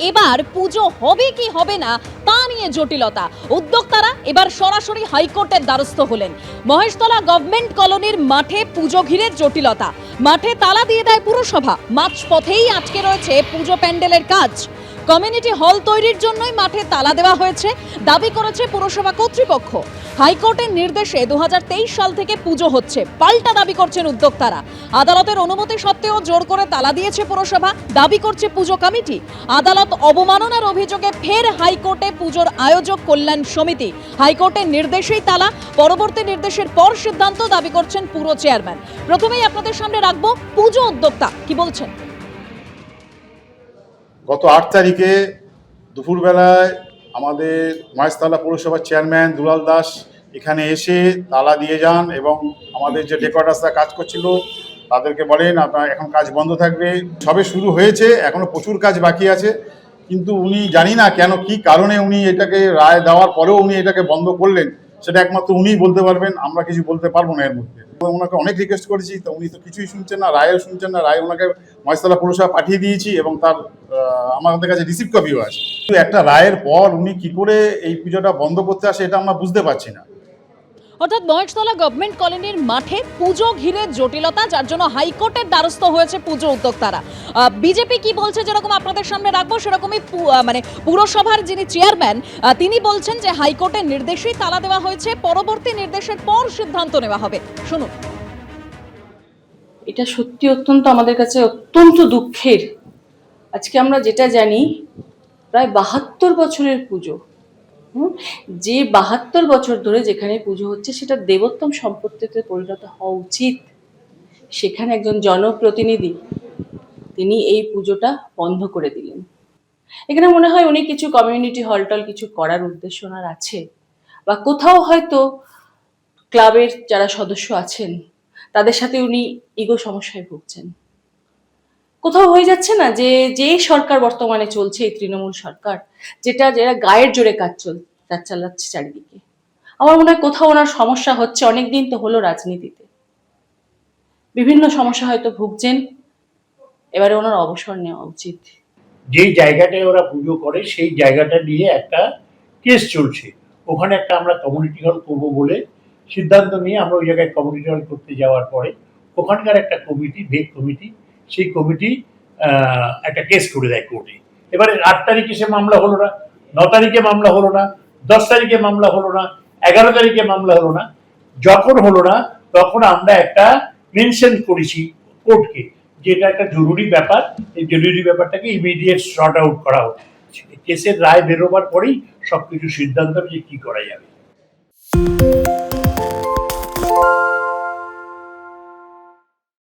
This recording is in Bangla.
এবার পুজো হবে কি হবে না, তা নিয়ে জটিলতা। উদ্যোক্তারা এবার সরাসরি হাইকোর্টের দ্বারস্থ হলেন। মহেশতলা গভর্নমেন্ট কলোনির মাঠে পুজো ঘিরে জটিলতা। মাঠে তালা দিয়ে দেয় পুরসভা। মাঝপথেই আটকে রয়েছে পুজো প্যান্ডেলের কাজ। কমিউনিটি হল তৈরির জন্যই মাঠে তালা দেওয়া হয়েছে। দাবি করেছে পুরসভা কর্তৃপক্ষ। হাইকোর্টের নির্দেশে দু হাজার তেইশ সাল থেকে পুজো হচ্ছে। পাল্টা দাবি করছেন উদ্যোক্তারা। আদালতের অনুমতি সত্ত্বেও জোর করে তালা দিয়েছে পুরসভা। দাবি করছে পুজো কমিটি। আদালত অবমাননার অভিযোগে ফের হাইকোর্টে পুজোর আয়োজক কল্যাণ সমিতি। হাইকোর্টের নির্দেশেই তালা। পরবর্তী নির্দেশের পর সিদ্ধান্ত দাবি করছেন পুরো চেয়ারম্যান। প্রথমেই আপনাদের সামনে রাখব পুজো উদ্যোক্তা। কি বলছেন? গত আট তারিখে দুপুরবেলায় আমাদের মহেশতলা পৌরসভার চেয়ারম্যান দুলাল দাস এখানে এসে তালা দিয়ে যান এবং আমাদের যে ডেকোরেটার্সরা কাজ করছিল তাদেরকে বলেন, আপনার এখন কাজ বন্ধ থাকবে। সবে শুরু হয়েছে এখনও প্রচুর কাজ বাকি আছে, কিন্তু উনি জানি না কেন, কি কারণে উনি এটাকে রায় দেওয়ার পরেও উনি এটাকে বন্ধ করলেন। সেটা একমাত্র উনিই বলতে পারবেন, আমরা কিছু বলতে পারব না এর মধ্যে। ওনাকে অনেক রিকোয়েস্ট করেছি, তো উনি তো কিছুই শুনছেন না, রায়ও শুনছেন না, রায় ওনাকে মহেশতলা পুরসভা পাঠিয়ে দিয়েছি এবং তার আমাদের কাছে রিসিভ কপিও আছে। একটা রায়ের পর উনি কি করে এই পুজোটা বন্ধ করতে আসে, এটা আমরা বুঝতে পারছি না। অর্থাৎ মহেশতলা গভর্নমেন্ট কলোনির মাঠে পুজো ঘিরে জটিলতা, যার জন্য হাইকোর্টের দ্বারস্থ হয়েছে পুজো উদ্যোক্তারা। বিজেপি কি বলছে যেরকম আপনাদের সামনে রাখব, সেরকমই মানে পুরসভার যিনি চেয়ারম্যান তিনি বলছেন যে হাইকোর্টের নির্দেশেই তালা দেওয়া হয়েছে, পরবর্তী নির্দেশের পর সিদ্ধান্ত নেওয়া হবে। শুনুন। এটা সত্যি অত্যন্ত আমাদের কাছে অত্যন্ত দুঃখের। আজকে আমরা যেটা জানি, প্রায় বাহাত্তর বছরের পুজো? যে বাহাত্তর বছর ধরে যেখানে পুজো হচ্ছে সেটা দেবোত্তম সম্পত্তিতে পরিণত হওয়া উচিত। সেখানে একজন জনপ্রতিনিধি, তিনি এই পুজোটা বন্ধ করে দিলেন। এখানে মনে হয় উনি কিছু কমিউনিটি হলটল কিছু করার উদ্দেশ্য ওনার আছে। বা কোথাও হয়তো ক্লাবের যারা সদস্য আছেন, তাদের সাথে উনি ইগো সমস্যায় ভুগছেন। কোথাও হয়ে যাচ্ছে না যে যে সরকার বর্তমানে চলছে, এই তৃণমূল সরকার, যেটা যারা গায়ের জোরে কাজ চল, কাজ চালাচ্ছে চারিদিকে। আমার মনে হয় কোথাও ওনার সমস্যা হচ্ছে অনেক দিন তো হলো রাজনীতিতে। বিভিন্ন সমস্যা হয়তো ভুগছেন, এবারে ওনার অবসর নেওয়া উচিত। যেই জায়গাটায় ওরা পুজো করে, সেই জায়গাটা নিয়ে একটা কেস চলছে। ওখানে একটা আমরা কমিউনিটি হল করব বলে সিদ্ধান্ত নিয়ে আমরা ওই জায়গায় কমিউনিটি হল করতে যাওয়ার পরে, ওখানকার একটা কমিটি ভেগ কমিটি সেই কমিটি একটা কেস করে দেয় কোর্টে এবারে আট তারিখে সে মামলা হলো না, ন তারিখে মামলা হলো না, দশ তারিখে মামলা হলো না, এগারো তারিখে মামলা হলো না, যখন হলো না, তখন আমরা একটা মেনশন করেছি কোর্টকে যে এটা একটা জরুরি ব্যাপার, এই জরুরি ব্যাপারটাকে ইমিডিয়েট শর্ট আউট করা হোক। কেসের রায় বেরোবার পরেই সবকিছু সিদ্ধান্ত যে কি করা যাবে।